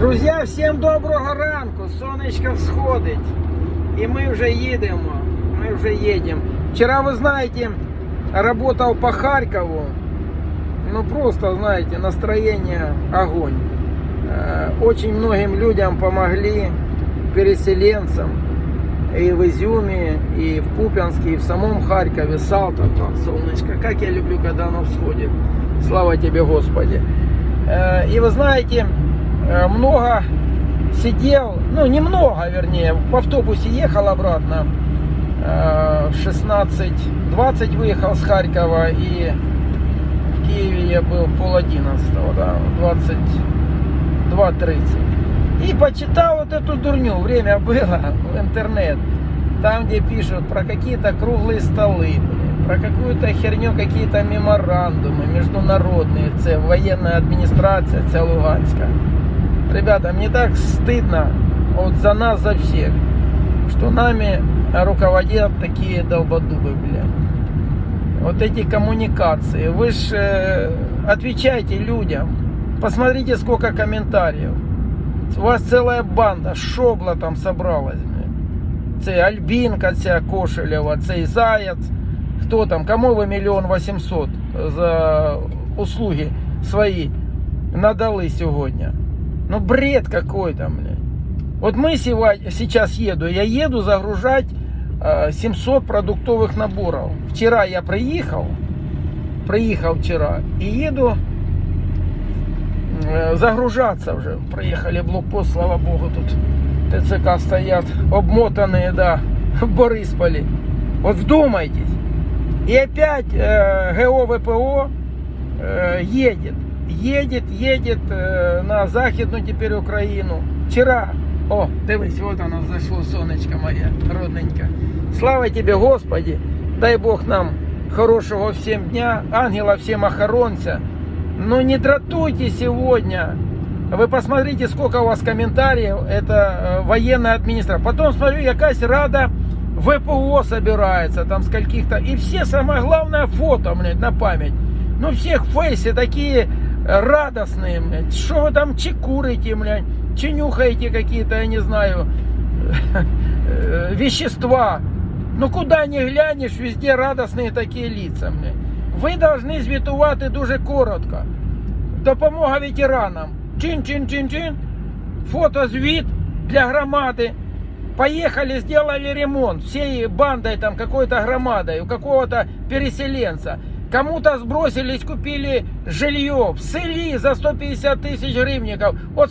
Друзі, всім доброго ранку. Сонечко всходить. І ми вже їдемо. Ми вже їдемо. Вчора, ви знаєте, работал по Харькову. Ну просто, знаете, настроение огонь. Э, Очень многим людям помогли, переселенцам. И в Изюме, и в Купянске, и в самом Харькове, Салтовка, солнышко. Как я люблю, когда оно всходит. Слава тебе, Господи. Э, И вы знаете, э, много сидел, ну немного, вернее, в автобусе ехал обратно. Э, В 16-20 выехал с Харькова и в Киеве я был пол одиннадцатого, да, 22.30. И почитал вот эту дурню, время было в интернет. Там, где пишут про какие-то круглые столы, про какую-то херню, какие-то меморандумы международные, це военная администрация, це Луганска. Ребята, мне так стыдно вот за нас, за всех, что нами руководят такие долбодубы, блядь. Вот эти коммуникации. Вы ж э, отвечайте людям. Посмотрите, сколько комментариев. У вас целая банда, шобла там собралась. блядь. Це Альбінка, ця Кошелєва, цей Заяц. Хто там? Кому ви мільйон вісімсот за услуги свої надали сьогодні? Ну бред какой-то, блядь. Вот мы сейчас еду, я еду загружать э, 700 продуктовых наборов. Вчера я приехал, приехал вчера, и еду э, загружаться уже. Проехали блокпост, слава богу, тут ТЦК стоят, обмотанные, да, в Борисполе. Вот вдумайтесь. И опять э, ГО ВПО э, едет, едет, едет э, на західну теперь Україну. Вчера, о, дивись, вот оно зашло, сонечко моє, родненьке. Слава тебе, Господи, дай Бог нам хорошего всем дня, ангела всем охоронця. Но не дратуйте сегодня. Вы посмотрите, сколько у вас комментариев. Это э, военная администрация. Потом смотрю, якась рада ВПО собирается там с каких-то. И все, самое главное, фото, блядь, на память. Ну, всех в фейсе такие э, радостные, блядь. Что вы там чекурите, блядь, чинюхаете какие-то, я не знаю, э, вещества. Ну, куда ни глянешь, везде радостные такие лица, блядь. Ви повинні звітувати дуже коротко. Допомога ветеранам. Чин-чин-чин-чин. Фотозвіт для громады. Поехали, сделали ремонт всей бандой там какой-то громадой, у какого-то переселенца. Кому-то сбросились, купили жилье в селе за 150 тысяч гривников. Вот